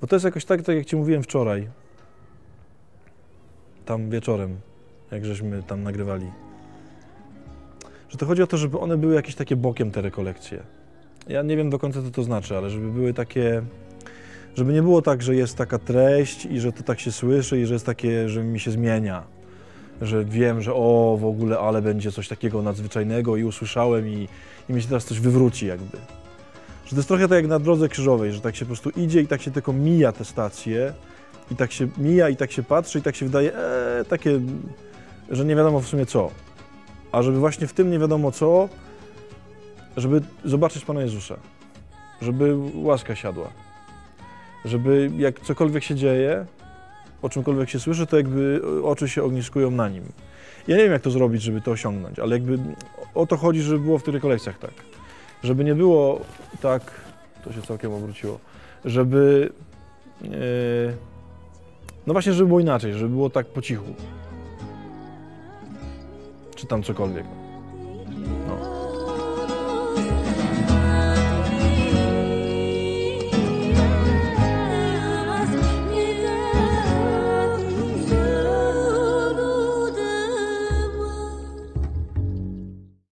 Bo to jest jakoś tak, tak jak Ci mówiłem wczoraj, tam wieczorem, jak żeśmy tam nagrywali, że to chodzi o to, żeby one były jakieś takie bokiem, te rekolekcje. Ja nie wiem do końca, co to znaczy, ale żeby były takie, żeby nie było tak, że jest taka treść i że to tak się słyszy i że jest takie, że mi się zmienia. Że wiem, że o, w ogóle, ale będzie coś takiego nadzwyczajnego i usłyszałem i, i mi się teraz coś wywróci jakby. Że to jest trochę tak jak na drodze krzyżowej, że tak się po prostu idzie i tak się tylko mija te stacje i tak się mija i tak się patrzy i tak się wydaje, e, takie, że nie wiadomo w sumie co. A żeby właśnie w tym nie wiadomo co, żeby zobaczyć Pana Jezusa, żeby łaska siadła, żeby jak cokolwiek się dzieje, o czymkolwiek się słyszy, to jakby oczy się ogniskują na nim. Ja nie wiem, jak to zrobić, żeby to osiągnąć, ale jakby o to chodzi, żeby było w tych rekolekcjach tak. Żeby nie było tak, to się całkiem obróciło, żeby, e, no właśnie, żeby było inaczej, żeby było tak po cichu. Czy tam cokolwiek. No.